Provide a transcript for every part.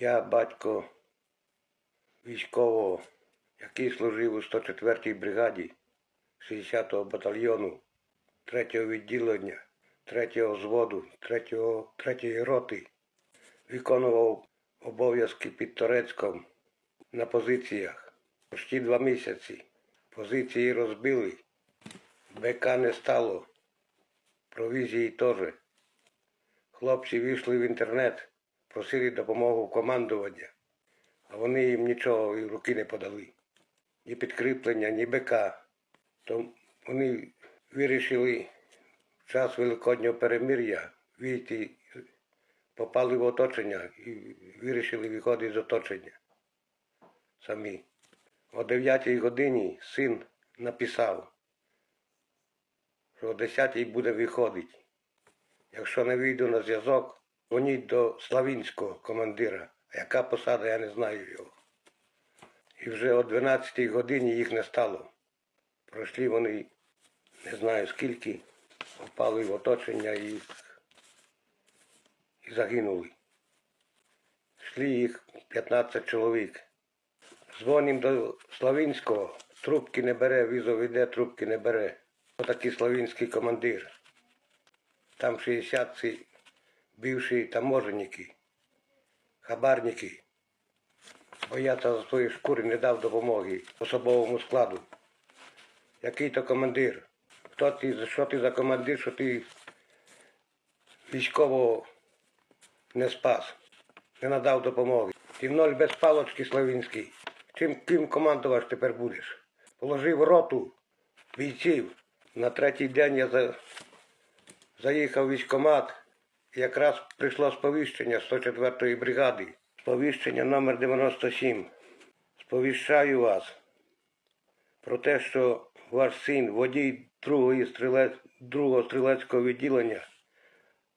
Я батько військового, який служив у 104-й бригаді 60-го батальйону 3-го відділення, 3-го взводу, 3-го, 3-ї роти, виконував обов'язки під Торецьком на позиціях почти два місяці. Позиції розбили, БК не стало, провізії теж. Хлопці вийшли в інтернет, просили допомогу командування, а вони їм нічого і руки не подали. Ні підкріплення, ні БК. То вони вирішили в час Великоднього перемир'я вийти, попали в оточення і вирішили виходити з оточення самі. О 9 годині син написав, що о 10 буде виходити. Якщо не вийду на зв'язок, дзвоніть до Славінського командира. Яка посада, я не знаю його. І вже о 12-й годині їх не стало. Пройшли вони не знаю скільки, попали в оточення і, і загинули. Йшли їх 15 чоловік. Дзвоним до Славінського, трубки не бере, візов іде, трубки не бере. Отакий славінський командир. Там 60 ці бивші таможенники, хабарники. Бояться за свої шкури не дав допомоги особовому складу. Який то командир? Хто ти, що ти за командир, що ти військового не спас, не надав допомоги. Ти в ноль без палочки Славінський. Чим ким командувач тепер будеш? Положив роту бійців. На третій день я за... заїхав в військкомат. Якраз прийшло сповіщення 104-ї бригади. Сповіщення номер 97. Сповіщаю вас про те, що ваш син, водій другої стрілець, стрілецького відділення,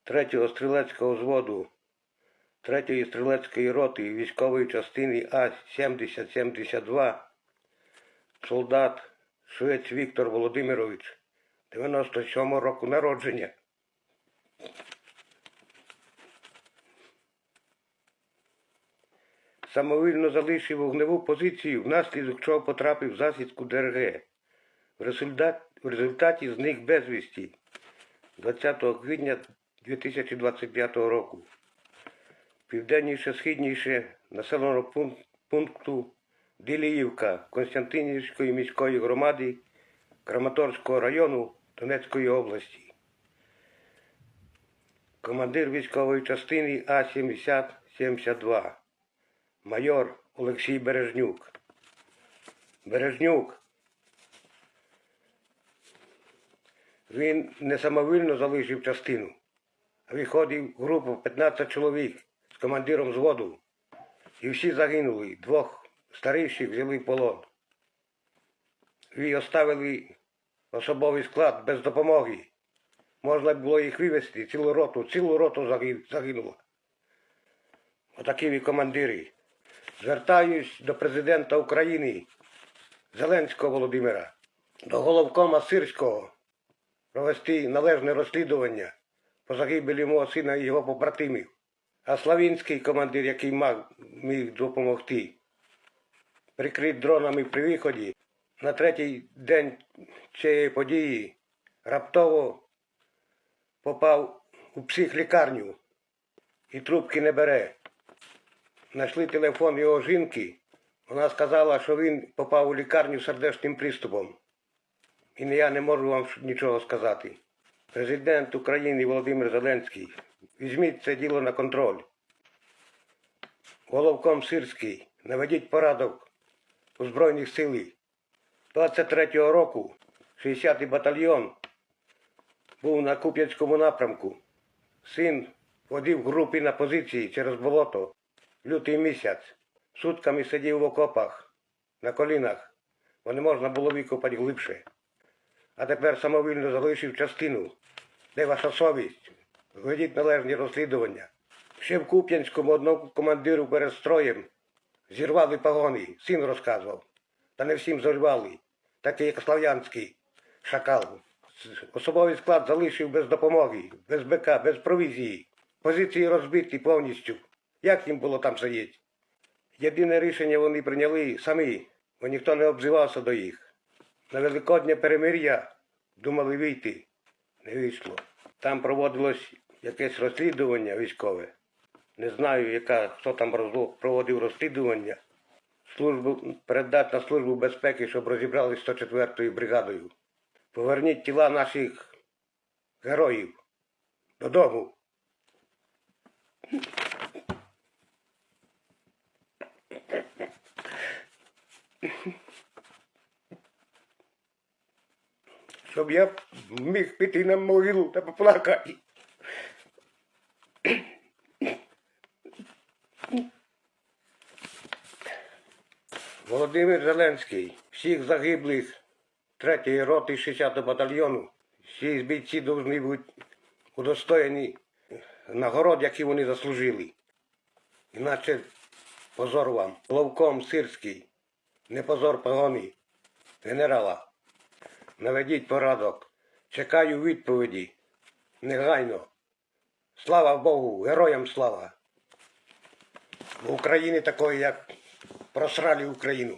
третього стрілецького взводу, третьої стрілецької роти військової частини А-7072, солдат Швець Віктор Володимирович, 97 року народження. Самовільно залишив вогневу позицію, внаслідок чого потрапив в засідку ДРГ. В результаті, в результаті зник безвісті 20 квітня 2025 року. Південніше, східніше населеного пунк- пункту Діліївка Константинівської міської громади Краматорського району Донецької області. Командир військової частини А-7072 майор Олексій Бережнюк. Бережнюк. Він не самовільно залишив частину, виходив в групу 15 чоловік з командиром взводу. І всі загинули. Двох старіших взяли в полон. І оставили особовий склад без допомоги. Можна було їх вивезти, цілу роту, цілу роту загинуло. Отакі ви командири. Звертаюсь до президента України Зеленського Володимира, до головкома Сирського провести належне розслідування по загибелі мого сина і його побратимів. А Славінський командир, який мав міг допомогти, прикрит дронами при виході, на третій день цієї події раптово попав у психлікарню і трубки не бере. Знайшли телефон його жінки. Вона сказала, що він попав у лікарню з сердечним приступом. І я не можу вам нічого сказати. Президент України Володимир Зеленський, візьміть це діло на контроль. Головком Сирський, наведіть порядок у Збройних силах. 23-го року 60-й батальйон був на Куп'янському напрямку. Син водив групи на позиції через болото. Лютий місяць. Сутками сидів в окопах, на колінах, бо не можна було викопати глибше. А тепер самовільно залишив частину. Де ваша совість? Ведіть належні розслідування. Ще в Куп'янському одному командиру перед строєм зірвали погони, син розказував. Та не всім зорвали, такий як Слав'янський шакал. Особовий склад залишив без допомоги, без БК, без провізії. Позиції розбиті повністю. Як їм було там сидіти? Єдине рішення вони прийняли самі, бо ніхто не обзивався до їх. На Великоднє перемир'я думали вийти. Не вийшло. Там проводилось якесь розслідування військове. Не знаю, яка, хто там проводив розслідування. Службу, передати на службу безпеки, щоб розібрали з 104-ю бригадою. Поверніть тіла наших героїв додому. Щоб я міг піти на могилу та поплакати. Володимир Зеленський, всіх загиблих 3-ї роти 60-го батальйону, всі бійці повинні бути удостоєні нагород, які вони заслужили. Іначе позор вам. Ловком Сирський, не позор погони, генерала. Наведіть порадок. Чекаю відповіді. Негайно. Слава Богу, героям слава. В Україні такої, як просрали Україну.